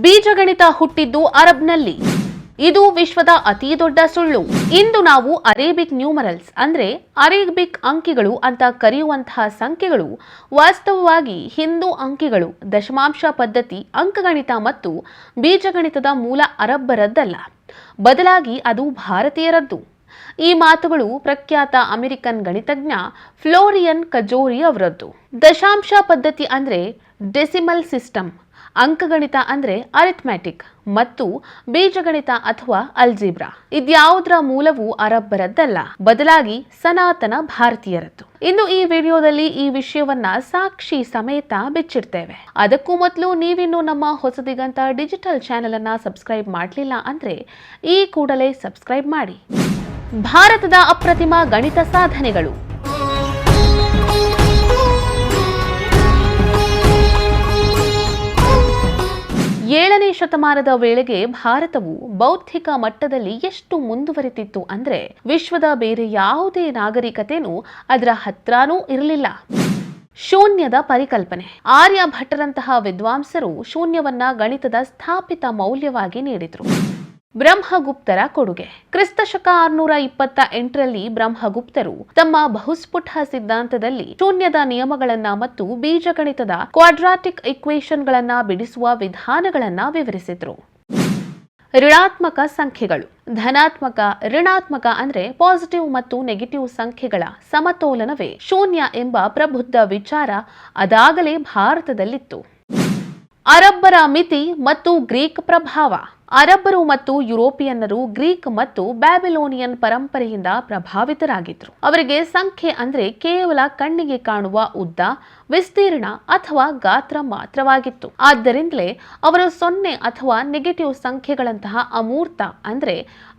ಬೀಜಗಣಿತ ಹುಟ್ಟಿದ್ದು ಅರಬ್ನಲ್ಲಿ. ಇದು ವಿಶ್ವದ ಅತಿ ದೊಡ್ಡ ಸುಳ್ಳು. ಇಂದು ನಾವು ಅರೇಬಿಕ್ ನ್ಯೂಮರಲ್ಸ್ ಅಂದ್ರೆ ಅರೇಬಿಕ್ ಅಂಕಿಗಳು ಅಂತ ಕರೆಯುವಂತಹ ಸಂಖ್ಯೆಗಳು ವಾಸ್ತವವಾಗಿ ಹಿಂದೂ ಅಂಕಿಗಳು, ದಶಮಾಂಶ ಪದ್ಧತಿ, ಅಂಕಗಣಿತ ಮತ್ತು ಬೀಜಗಣಿತದ ಮೂಲ ಅರಬ್ಬರದ್ದಲ್ಲ. ಬದಲಾಗಿ ಅದು ಭಾರತೀಯರದ್ದು. ಈ ಮಾತುಗಳು ಪ್ರಖ್ಯಾತ ಅಮೆರಿಕನ್ ಗಣಿತಜ್ಞ ಫ್ಲೋರಿಯನ್ ಕಜೋರಿ ಅವರದ್ದು. ದಶಾಂಶ ಪದ್ಧತಿ ಅಂದ್ರೆ ಡೆಸಿಮಲ್ ಸಿಸ್ಟಮ್ ಅಂಕಗಣಿತ ಅಂದರೆ ಅರಿಥ್ಮ್ಯಾಟಿಕ್ ಮತ್ತು ಬೀಜಗಣಿತ ಅಥವಾ ಅಲ್ಜಿಬ್ರಾ ಇದ್ಯಾವುದರ ಮೂಲವು ಅರಬ್ಬರದ್ದಲ್ಲ. ಬದಲಾಗಿ ಸನಾತನ ಭಾರತೀಯರದ್ದು. ಇನ್ನು ಈ ವಿಡಿಯೋದಲ್ಲಿ ಈ ವಿಷಯವನ್ನ ಸಾಕ್ಷಿ ಸಮೇತ ಬಿಚ್ಚಿಡ್ತೇವೆ. ಅದಕ್ಕೂ ಮೊದಲು ನೀವಿನ್ನು ನಮ್ಮ ಹೊಸದಿಗಂತ ಡಿಜಿಟಲ್ ಚಾನೆಲ್ ಅನ್ನ ಸಬ್ಸ್ಕ್ರೈಬ್ ಮಾಡಲಿಲ್ಲ ಅಂದ್ರೆ ಈ ಕೂಡಲೇ ಸಬ್ಸ್ಕ್ರೈಬ್ ಮಾಡಿ. ಭಾರತದ ಅಪ್ರತಿಮ ಗಣಿತ ಸಾಧನೆಗಳು. ಏಳನೇ ಶತಮಾನದ ವೇಳೆಗೆ ಭಾರತವು ಬೌದ್ಧಿಕ ಮಟ್ಟದಲ್ಲಿ ಎಷ್ಟು ಮುಂದುವರಿತಿತ್ತು ಅಂದ್ರೆ ವಿಶ್ವದ ಬೇರೆ ಯಾವುದೇ ನಾಗರಿಕತೆನೂ ಅದರ ಹತ್ರಾನೂ ಇರಲಿಲ್ಲ. ಶೂನ್ಯದ ಪರಿಕಲ್ಪನೆ. ಆರ್ಯ ಭಟ್ಟರಂತಹ ವಿದ್ವಾಂಸರು ಶೂನ್ಯವನ್ನ ಗಣಿತದ ಸ್ಥಾಪಿತ ಮೌಲ್ಯವಾಗಿ ನೀಡಿದ್ರು. ಬ್ರಹ್ಮಗುಪ್ತರ ಕೊಡುಗೆ. ಕ್ರಿಸ್ತಶಕ ಆರ್ನೂರ ಇಪ್ಪತ್ತ ಎಂಟರಲ್ಲಿ ಬ್ರಹ್ಮಗುಪ್ತರು ತಮ್ಮ ಬಹುಸ್ಫುಟ ಸಿದ್ಧಾಂತದಲ್ಲಿ ಶೂನ್ಯದ ನಿಯಮಗಳನ್ನ ಮತ್ತು ಬೀಜಗಣಿತದ ಕ್ವಾಡ್ರಾಟಿಕ್ ಇಕ್ವೇಶನ್ಗಳನ್ನ ಬಿಡಿಸುವ ವಿಧಾನಗಳನ್ನ ವಿವರಿಸಿದ್ರು. ಋಣಾತ್ಮಕ ಸಂಖ್ಯೆಗಳು. ಧನಾತ್ಮಕ, ಋಣಾತ್ಮಕ ಅಂದ್ರೆ ಪಾಸಿಟಿವ್ ಮತ್ತು ನೆಗೆಟಿವ್ ಸಂಖ್ಯೆಗಳ ಸಮತೋಲನವೇ ಶೂನ್ಯ ಎಂಬ ಪ್ರಬುದ್ಧ ವಿಚಾರ ಅದಾಗಲೇ ಭಾರತದಲ್ಲಿತ್ತು. ಅರಬ್ಬರ ಮಿತಿ ಮತ್ತು ಗ್ರೀಕ್ ಪ್ರಭಾವ. ಅರಬ್ಬರು ಮತ್ತು ಯುರೋಪಿಯನ್ನರು ಗ್ರೀಕ್ ಮತ್ತು ಬ್ಯಾಬಿಲೋನಿಯನ್ ಪರಂಪರೆಯಿಂದ ಪ್ರಭಾವಿತರಾಗಿದ್ರು. ಅವರಿಗೆ ಸಂಖ್ಯೆ ಅಂದ್ರೆ ಕೇವಲ ಕಣ್ಣಿಗೆ ಕಾಣುವ ಉದ್ದ, ವಿಸ್ತೀರ್ಣ ಅಥವಾ ಗಾತ್ರ ಮಾತ್ರವಾಗಿತ್ತು. ಆದ್ದರಿಂದಲೇ ಅವರು ಸೊನ್ನೆ ಅಥವಾ ನೆಗೆಟಿವ್ ಸಂಖ್ಯೆಗಳಂತಹ ಅಮೂರ್ತ ಅಂದ್ರೆ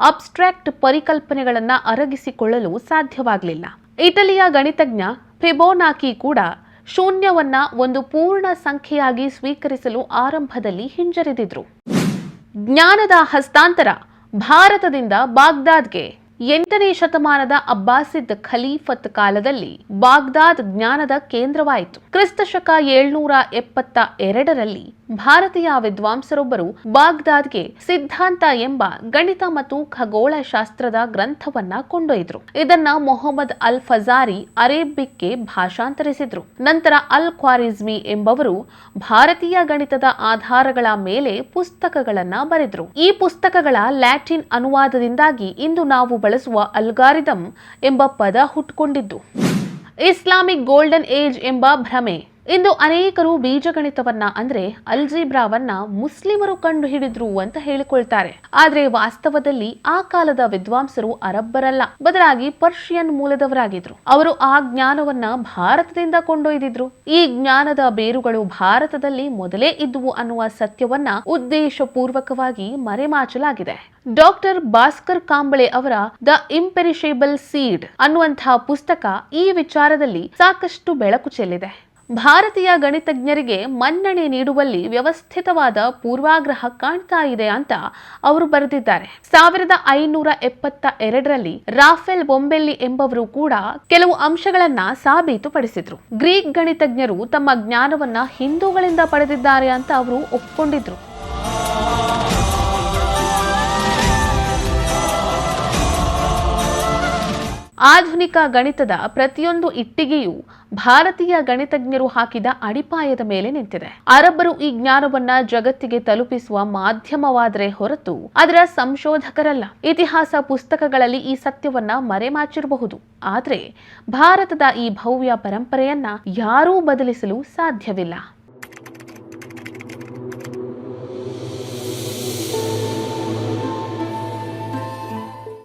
ಅಬ್ಸ್ಟ್ರಾಕ್ಟ್ ಪರಿಕಲ್ಪನೆಗಳನ್ನು ಅರಗಿಸಿಕೊಳ್ಳಲು ಸಾಧ್ಯವಾಗಲಿಲ್ಲ. ಇಟಲಿಯ ಗಣಿತಜ್ಞ ಫಿಬೋನಾಕಿ ಕೂಡ ಶೂನ್ಯವನ್ನ ಒಂದು ಪೂರ್ಣ ಸಂಖ್ಯೆಯಾಗಿ ಸ್ವೀಕರಿಸಲು ಆರಂಭದಲ್ಲಿ ಹಿಂಜರಿದಿದ್ರು. ಜ್ಞಾನದ ಹಸ್ತಾಂತರ ಭಾರತದಿಂದ ಬಾಗ್ದಾದ್ಗೆ ಎಂಟನೇ ಶತಮಾನದ ಅಬ್ಬಾಸಿದ್ ಖಲೀಫತ್ ಕಾಲದಲ್ಲಿ ಬಾಗ್ದಾದ್ ಜ್ಞಾನದ ಕೇಂದ್ರವಾಯಿತು. ಕ್ರಿಸ್ತಶಕ ಏಳ್ನೂರ ಎಪ್ಪತ್ತ ಎರಡರಲ್ಲಿ ಭಾರತೀಯ ವಿದ್ವಾಂಸರೊಬ್ಬರು ಬಾಗ್ದಾದ್ಗೆ ಸಿದ್ಧಾಂತ ಎಂಬ ಗಣಿತ ಮತ್ತು ಖಗೋಳ ಶಾಸ್ತ್ರದ ಗ್ರಂಥವನ್ನ ಕೊಂಡೊಯ್ದರು. ಇದನ್ನ ಮೊಹಮ್ಮದ್ ಅಲ್ ಫಜಾರಿ ಅರೇಬಿಕ್ಗೆ ಭಾಷಾಂತರಿಸಿದ್ರು. ನಂತರ ಅಲ್ ಖ್ವಾರಿಜ್ಮಿ ಎಂಬವರು ಭಾರತೀಯ ಗಣಿತದ ಆಧಾರಗಳ ಮೇಲೆ ಪುಸ್ತಕಗಳನ್ನ ಬರೆದ್ರು. ಈ ಪುಸ್ತಕಗಳ ಲ್ಯಾಟಿನ್ ಅನುವಾದದಿಂದಾಗಿ ಇಂದು ನಾವು ಬಳಸುವ ಅಲ್ಗಾರಿದಮ್ ಎಂಬ ಪದ ಹುಟ್ಟುಕೊಂಡಿದ್ದು ಇಸ್ಲಾಮಿಕ್ ಗೋಲ್ಡನ್ ಏಜ್ ಎಂಬ ಭ್ರಮೆ. ಇಂದು ಅನೇಕರು ಬೀಜಗಣಿತವನ್ನ, ಅಂದ್ರೆ ಅಲ್ಜಿಬ್ರಾವನ್ನ ಮುಸ್ಲಿಮರು ಕಂಡು ಹಿಡಿದ್ರು ಅಂತ ಹೇಳಿಕೊಳ್ತಾರೆ. ಆದ್ರೆ ವಾಸ್ತವದಲ್ಲಿ ಆ ಕಾಲದ ವಿದ್ವಾಂಸರು ಅರಬ್ಬರಲ್ಲ. ಬದಲಾಗಿ ಪರ್ಷಿಯನ್ ಮೂಲದವರಾಗಿದ್ರು. ಅವರು ಆ ಜ್ಞಾನವನ್ನ ಭಾರತದಿಂದ ಕೊಂಡೊಯ್ದಿದ್ರು. ಈ ಜ್ಞಾನದ ಬೇರುಗಳು ಭಾರತದಲ್ಲಿ ಮೊದಲೇ ಇದ್ದುವು ಅನ್ನುವ ಸತ್ಯವನ್ನ ಉದ್ದೇಶಪೂರ್ವಕವಾಗಿ ಮರೆಮಾಚಲಾಗಿದೆ. ಡಾಕ್ಟರ್ ಭಾಸ್ಕರ್ ಕಾಂಬಳೆ ಅವರ ದ ಇಂಪೆರಿಷೇಬಲ್ ಸೀಡ್ ಅನ್ನುವಂತಹ ಪುಸ್ತಕ ಈ ವಿಚಾರದಲ್ಲಿ ಸಾಕಷ್ಟು ಬೆಳಕು ಚೆಲ್ಲಿದೆ. ಭಾರತೀಯ ಗಣಿತಜ್ಞರಿಗೆ ಮನ್ನಣೆ ನೀಡುವಲ್ಲಿ ವ್ಯವಸ್ಥಿತವಾದ ಪೂರ್ವಾಗ್ರಹ ಕಾಣ್ತಾ ಇದೆ ಅಂತ ಅವರು ಬರೆದಿದ್ದಾರೆ. ಸಾವಿರದ ಐನೂರ ಎಪ್ಪತ್ತ ಎರಡರಲ್ಲಿ ರಾಫೆಲ್ ಬೊಂಬೆಲ್ಲಿ ಎಂಬವರು ಕೂಡ ಕೆಲವು ಅಂಶಗಳನ್ನ ಸಾಬೀತುಪಡಿಸಿದ್ರು. ಗ್ರೀಕ್ ಗಣಿತಜ್ಞರು ತಮ್ಮ ಜ್ಞಾನವನ್ನ ಹಿಂದೂಗಳಿಂದ ಪಡೆದಿದ್ದಾರೆ ಅಂತ ಅವರು ಒಪ್ಕೊಂಡಿದ್ರು. ಆಧುನಿಕ ಗಣಿತದ ಪ್ರತಿಯೊಂದು ಇಟ್ಟಿಗೆಯೂ ಭಾರತೀಯ ಗಣಿತಜ್ಞರು ಹಾಕಿದ ಅಡಿಪಾಯದ ಮೇಲೆ ನಿಂತಿದೆ. ಅರಬ್ಬರು ಈ ಜ್ಞಾನವನ್ನ ಜಗತ್ತಿಗೆ ತಲುಪಿಸುವ ಮಾಧ್ಯಮವಾದರೆ ಹೊರತು ಅದರ ಸಂಶೋಧಕರಲ್ಲ. ಇತಿಹಾಸ ಪುಸ್ತಕಗಳಲ್ಲಿ ಈ ಸತ್ಯವನ್ನ ಮರೆಮಾಚಿರಬಹುದು. ಆದರೆ ಭಾರತದ ಈ ಭವ್ಯ ಪರಂಪರೆಯನ್ನ ಯಾರೂ ಬದಲಿಸಲು ಸಾಧ್ಯವಿಲ್ಲ.